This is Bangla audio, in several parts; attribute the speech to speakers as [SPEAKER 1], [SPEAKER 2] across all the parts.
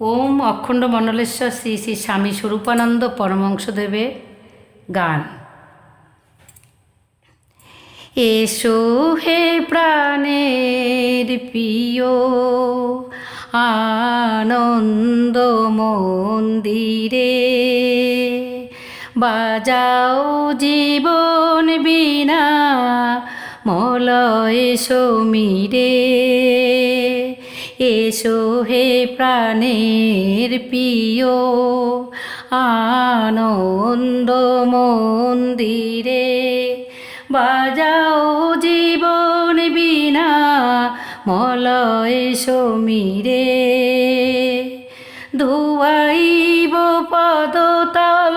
[SPEAKER 1] ওম অখণ্ড মণ্ডলেশ্বর শ্রী শ্রী স্বামী স্বরূপানন্দ পরমংশদেবের গান। এসো হে প্রাণের প্রিয়, আনন্দ মন্দিরে বাজাও জীবন বিনা, মলয় সমীরে। এসো হে প্রাণের প্রিয়, আনন্দ মন্দিরে বাজাও জীবন বিনা মলয় সমীরে। ধুয়াইব পদতল,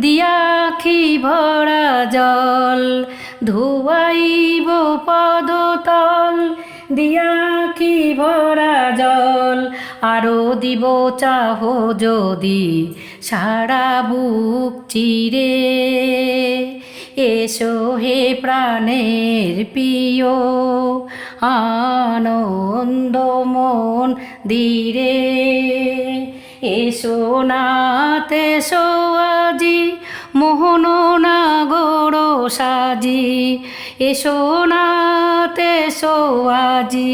[SPEAKER 1] দিয়াখি ভরা জল, ধুয়াইব পদতল দিয়াখি ভরা জল? আরও দিব চাহ যদি সারা বুক চিরে। এসো হে প্রাণের প্রিয়, আনন্দ মন দিরে। এসো নাতে আজি, মোহন না গোড়ো সাজি। এসো নাতে আজি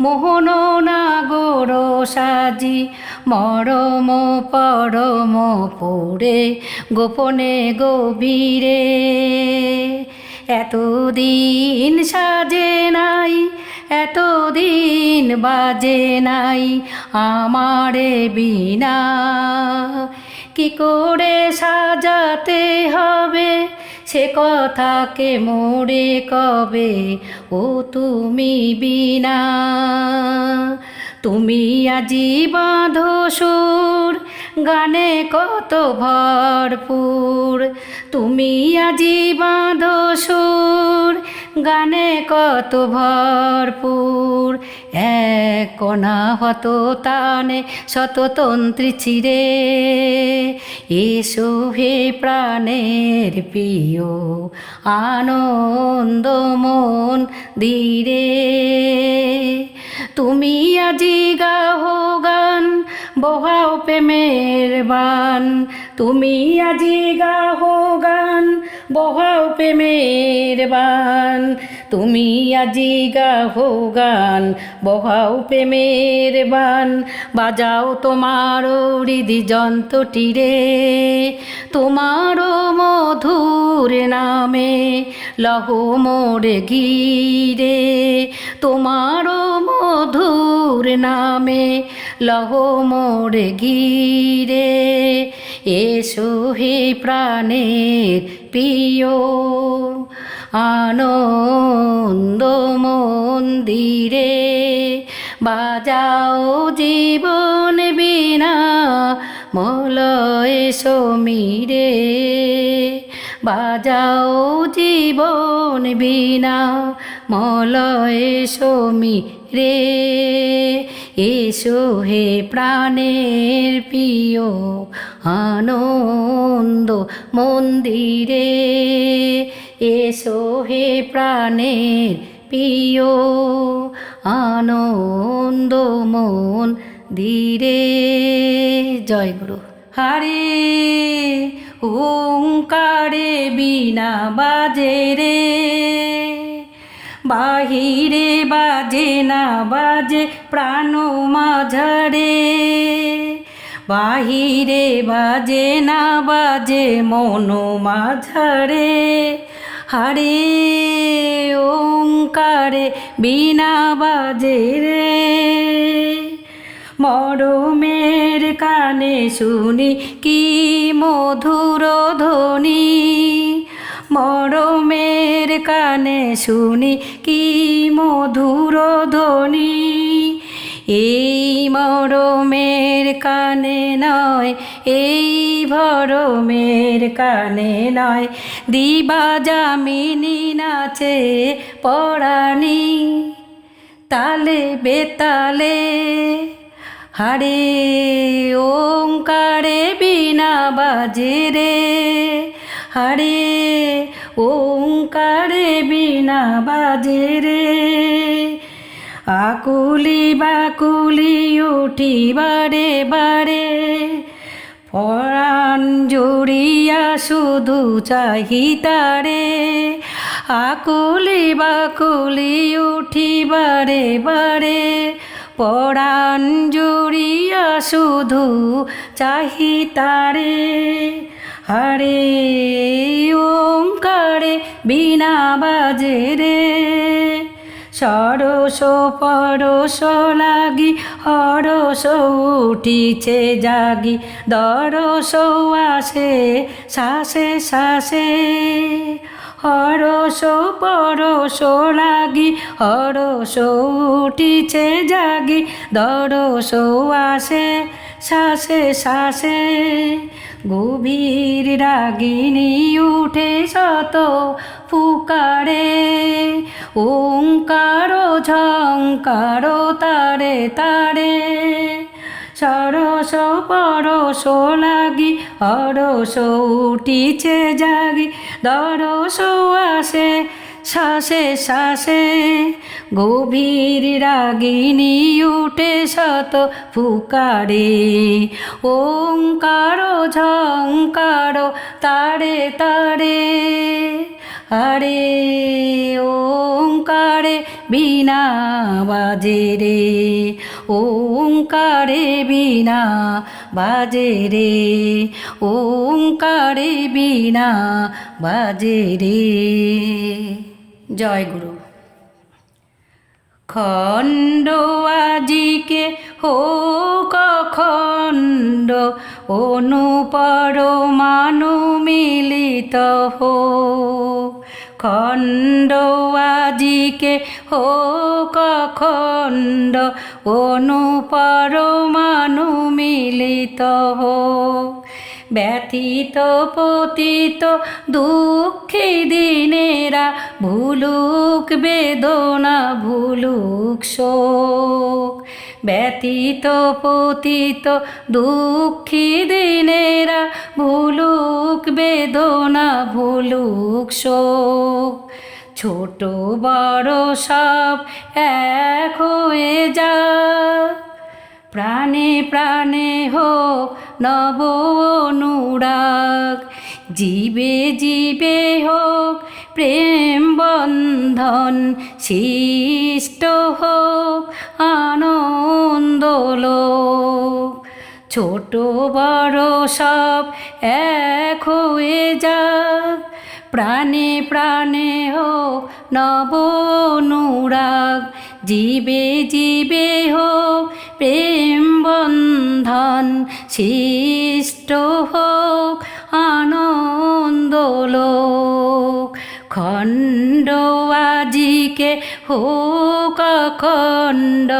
[SPEAKER 1] মোহন না গোড়ো সাজি, মরম পরম পড়ে গোপনে গভীরে। এতদিন সাজে নাই, এতদিন বাজে নাই আমারে বিনা। কি করে সাজাতে হবে সে কথাকে মোড়ে কবে ও তুমি বিনা। তুমি আজি বাঁধো সুর, গানে কত ভরপুর। তুমি আজি বাঁধো সুর, গানে কত ভরপুর। এক হত তানে শততন্ত্রী চিরে এসো হে প্রাণের প্রিয়, আনন্দ মন দিরে। তুমি বহাও প্রেমের বান। তুমি আজি গাহো গান, বহাও প্রেমের বান। তুমি আজি গাহো গান, বহাও প্রেমের বান। বাজাও তোমার হৃদি যন্ত্রটি রে, তোমারও মধুর নামে লহ মোরে ঘিরে তোমারও মধুর নামে লহ মোরে ঘিরে এসো হে প্রাণের প্রিয়। আনন্দ মন্দিরে বাজাও জীবন বিনা মলয় সমীরে বাজাও জীবন বিনা মলয় সমীরে এসো হে প্রাণের প্রিয়। আনন্দ মন্দিরে। এসো হে প্রাণের প্রিয় আনন্দ মন ধীরে জয় গুরু। হারে ওঙ্কারে বিনা বাজে রে। বাহিরে বাজে না বাজে প্রাণ মাঝারে। বাহিরে বাজে না বাজে মন মাঝারে, হারে ওঙ্কারে বিনা বাজে রে। মরমের কানে শুনি কি মধুর ধ্বনি, মরমের কানে শুনি কি মধুর ধ্বনি। এই মরমের কানে নয়, এই ভরমের কানে নয়। দিবা জামিনী নাচে পড়ানি তালে বেতালে হারে ওঙ্কারে বিনা বাজে রে। হারে ওঙ্কারে বিনা বাজে রে। আকুলি বাকুলি উঠি বারে বারে। পরাণ জুড়িয়া শুধু চাহিতারে আকুলি বাকুলি উঠি বারে বারে। পরাণ জুড়িয়া শুধু চাহিতারে হরে ওঙ্কারে বিনা বাজে রে। সরস পরশ লাগি, হরস উঠিছে জাগি, দরস আসে শ্বাসে শ্বাসে হরস পরশ লাগি, হরস উঠিছে জাগি, দরস আসে শ্বাসে শ্বাসে গভীর রাগিনী উঠে শত ফুকারে, ওঙ্কার ঝঙ্কার তারে তারে। সরস পরশ লাগি, হরস উঠিছে জাগি, দরস আসে শ্বাসে শ্বাসে গভীর রাগিনী উঠে শত ফুকারে। ওঙ্কার ঝঙ্কার তারে তারে। আরে ওঙ্কারে বিনা বাজে রে। ওঙ্কারে বিনা বাজে রে। ওঙ্কারে বিনা বাজে রে। জয় গুরু। খণ্ড আজিকে হোক খণ্ড, অনুপর মানু মিলিত হো খণ্ড আজিকে হোক খণ্ড, অনুপর মানু মিলিত হো ব্যথিত, পতিত, দুঃখী দিনেরা, ভুলুক বেদনা, ভুলুক শোক। ব্যথিত, পতিত, দুঃখী দিনেরা, ভুলুক বেদনা, ভুলুক শোক। ছোট বড় সব এক হয়ে যা প্রাণে প্রাণে হোক নব অনুরাগ। জীবে জীবে হোক প্রেম বন্ধন সৃষ্ট হোক আনন্দলোক ছোট বড় সব এক হয়ে যাক। প্রাণে প্রাণে হোক নব অনুরাগ। জীবে জীবে হোক প্রেম বন্ধন সৃষ্ট হোক আনন্দলোক খণ্ড আজিকে হোক খণ্ড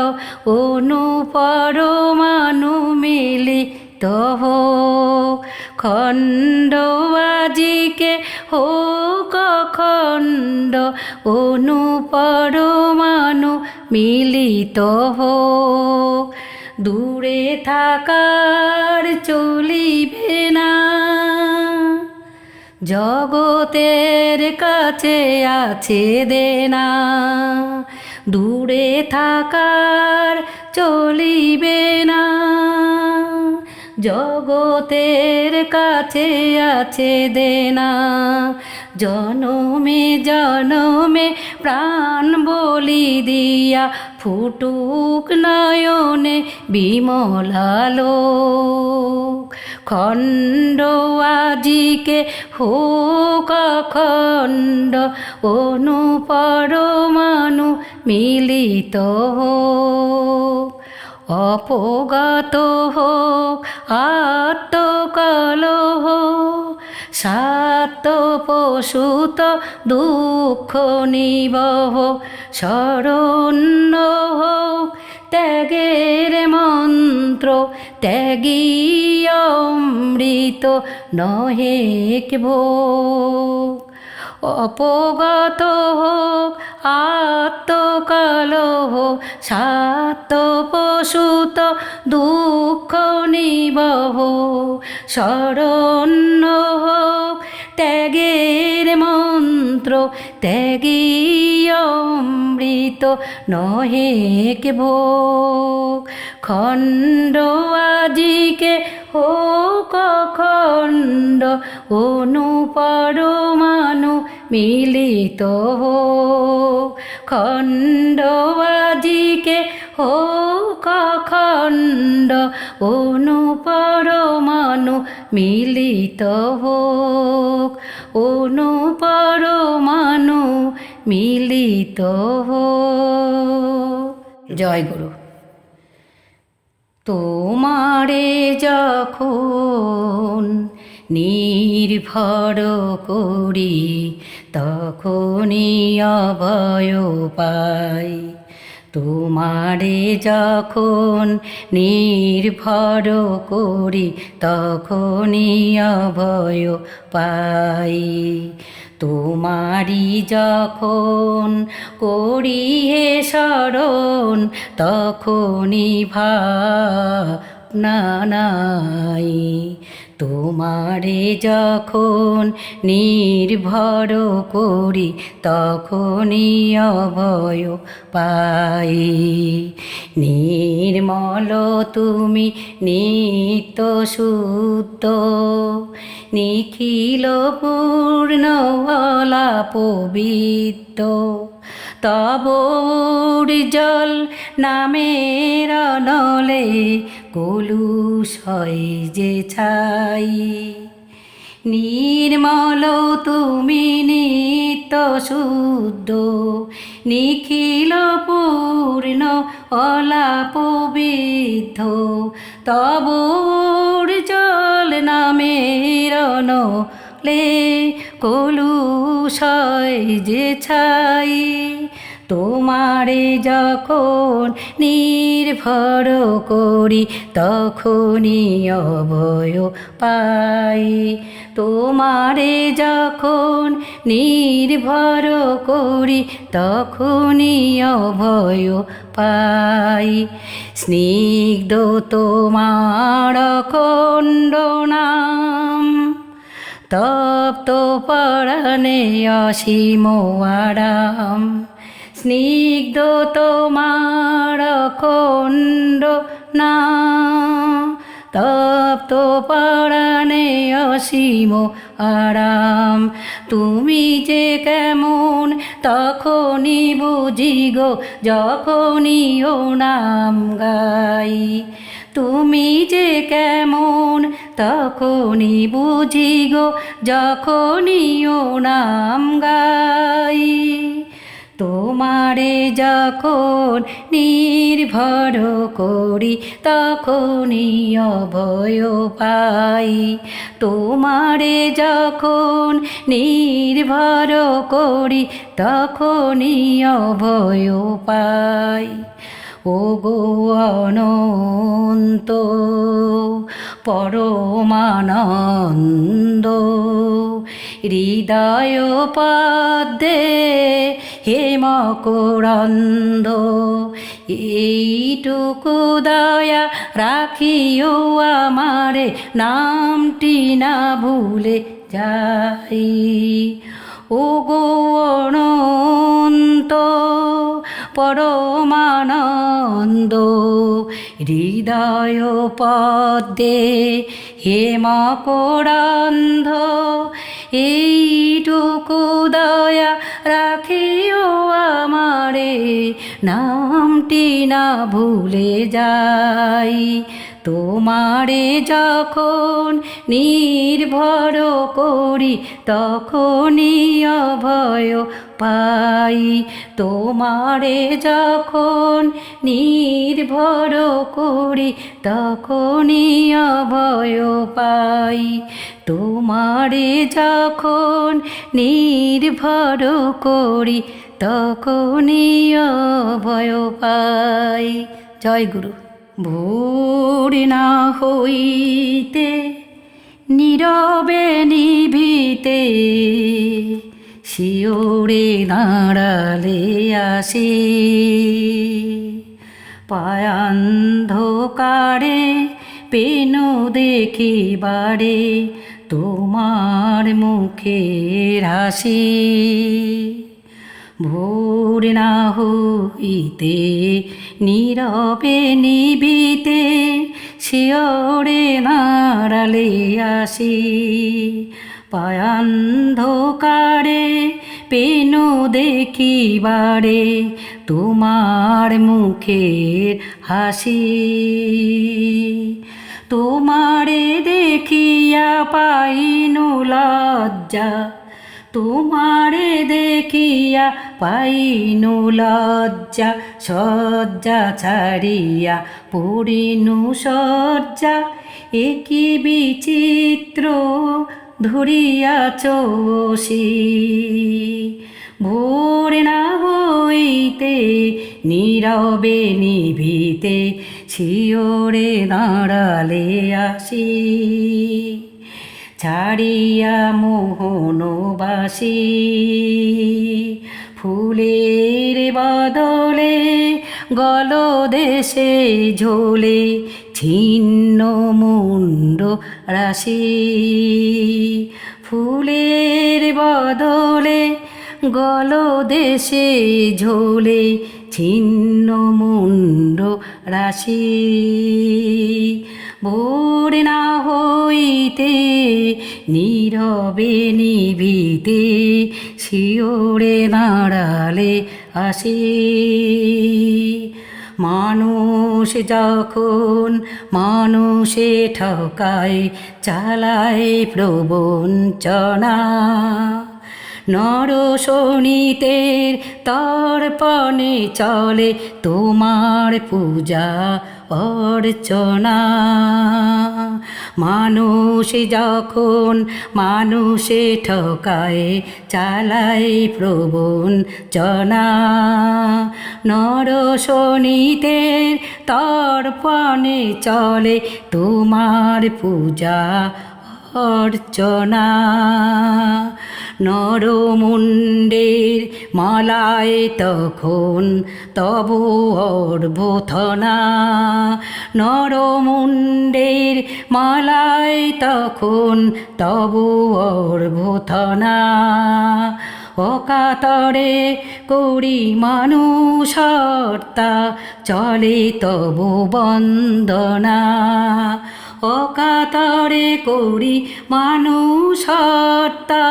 [SPEAKER 1] অনুপর মানু মিলিত হোক। খণ্ড আজিকে হোক খণ্ড অনুপর মানু মিলিত হোক দূরে থাকার চলিবে না। জগতের কাছে আছে দেনা। দূরে থাকার চলিবে না। জগতের কাছে আছে দেনা। জনমে জনমে প্রাণ বলি দিয়া ফুটুক নয়নে বিমলালো খণ্ড আজিকে হোক খণ্ড অনুপরমাণু মিলিত হোক। অপগত হোক, আত্মকলহ পশুত দুঃখ নিবহ, শরণ্য হোক ত্যাগের মন্ত্র ত্যাগী অমৃত নহেক ভোগ অপগত হোক আত্মকলহ সাত পশুত দুঃখ নিবহ, শরণ্য মন্ত্র ত্যাগী অমৃত নহে কে ভোগ। খণ্ড আজিকে হোক খণ্ড অনুপরমাণু মিলিত হোক। খণ্ড আজিকে হোক খণ্ড অনুপরমাণু মিলিত হোক। অনুপরমাণু মিলিত জয় গুরু। তোমারে যখন নির্ভর করি, তখনই অভয় পাই। তোমারে যখন নির্ভর করি, তখনই অভয় পাই। তোমারি যখন করি হে স্মরণ তখনই ভাব না নাই। তোমারে যখন নির্ভর করি, তখনই অভয় পাই। নির্মল তুমি নিত্য শুদ্ধ, নিখিল পূর্ণ ভলা পবিত্র। তব জল নামের নলে কলুষয় যে ছাই। নির্মল তুমি নিত্য শুদ্ধ, নিখিল পূর্ণ অলাপবিদ্ধ তব জল নামের নলে কলুষয় যে ছাই। তোমারে যখন নির্ভর করি, তখনই অভয় পাই। তোমারে যখন নির্ভর করি, তখনই অভয় পাই। স্নিগ্ধ তোমার খণ্ড নাম, তপ্ত পরাণে অসীম আরাম। স্নিগ্ধ তোমার খণ্ড না, তপ্ত পরাণে অসীম আরাম। তুমি যে কেমন, তখনই বুঝি গো যখনই ও নাম গাই। তুমি যে কেমন, তখনই বুঝি গো যখনই ও নাম গাই। তোমারে যখন নির্ভর করি, তখনই অভয় পাই। তোমারে যখন নির্ভর করি, তখনই অভয় পাই। ও গো অনন্ত, পরমানন্দ হৃদয় পদ্মে হেম করন্দ এইটুকু দয়া রাখিও আমারে, নামটি না ভুলে যাই। ও গো অনন্ত, পরমানন্দ, হৃদয় পদ্মে হেম করন্ধ এইটুকু দয়া রাখিও আমারে নামটি না ভুলে যাই। তোমারে যখন নির্ভর করি, তখনই অভয় পাই। তোমারে যখন নির্ভর করি, তখনই অভয় পাই। তোমারে যখন নির্ভর করি, তখনই অভয় পাই। জয় গুরু। ভোর না হইতে নীরবে নিভিতে শিওরে দাঁড়ালে আসে। পায়ান্ধকারে পেনু দেখিবারে তোমার মুখের হাসি। ভোর না হইতে, নীরবে নিবিতে শিওরে নাড়ালে আসি। পায়ান্ধকারে পেনু দেখিবারে তোমার মুখের হাসি। তোমারে দেখিয়া পাইনু লজ্জা তোমারে দেখিয়া পাইনু লজ্জা সজ্জা ছাড়িয়া পড়িনু সজ্জা একই বিচিত্র ধরিয়াছ বসি। ভোর না হইতে, নীরবে নিভিতে শিওরে দাঁড়ালে আসি। ছাড়িয়া মোহনবাসী, ফুলের বদলে গল দেশে ঝোলে ছিন্ন মুন্ড রাশি, ফুলের বদলে গল দেশে ঝোলে ছিন্ন মুন্ড রাশি ভোর না হইতে, নীরবে নিভিতে শিওরে দাঁড়ালে আসি। মানুষ যখন মানুষে ঠকায়, চালায় প্রবঞ্চনা। নর শোনিতের তর্পণে চলে তোমার পূজা অর্চনা মানুষ যখন মানুষে ঠকায় চালাই প্রবণ চনা। নর তর্পণে চলে তোমার পূজা অর্চনা। নরমুণ্ডের মালায় তখন তব অর্ভথনা নরমুণ্ডের মালায় তখন তব অর্ভথনা অকাতরে করি মানুষ হত্যা চলে তবু বন্দনা। অকাতরে করি মানুষ হত্যা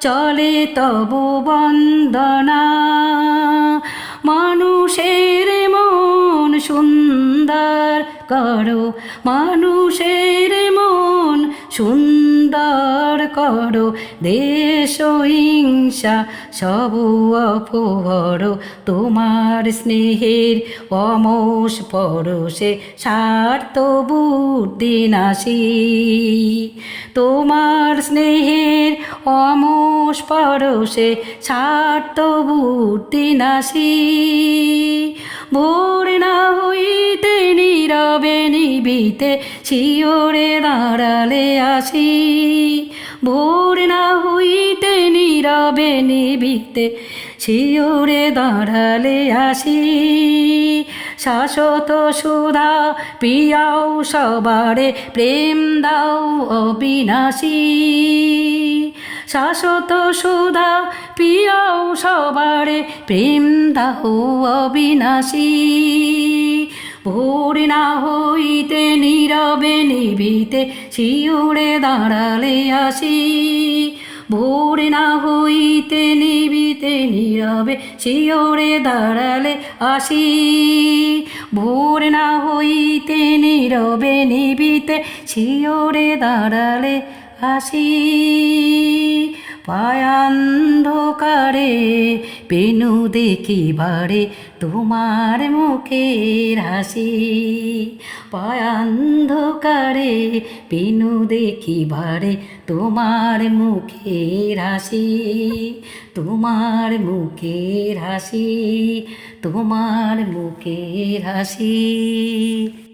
[SPEAKER 1] চলে তব বন্দনা। মানুষের মন সুন্দর করো মানুষের মন সুন্দর করো দেশ হিংসা সব অপহর। তোমার স্নেহের অমোষ পরশে স্বার্থ বুদ্ধি নাসি তোমার স্নেহের অমোষ পরশে স্বার্থ বুদ্ধি নাসি ভোর না হইতে নীরবে নিবিতে শিওরে দাঁড়ালে আসি ভোর না হইতে নীরবে নিবিতে শিওরে দাঁড়ালে আসি। শাশ্বত সুধা পিয়াও সবারে প্রেম দাও অবিনাশী। শাশ্বত সুধা পিয়াও সবারে প্রেম দাও অবিনাশী। ভোর না হইতে, নীরবে নিভিতে শিউরে দাঁড়ালে আসি। ভোর না হইতে, নিবিতে, নীরবে শিওরে দাঁড়ালে আসি। ভোর না হইতে, নীরবে নিবিতে শিওরে দাঁড়ালে আসি। পায়ান্ধকারে পেনু দেখিবারে তোমার মুখের হাসি অন্ধকারে পায়ান্ধকারে দেখি ভারে তোমার মুখের হাসি, তোমার মুখের হাসি, তোমার মুখের হাসি।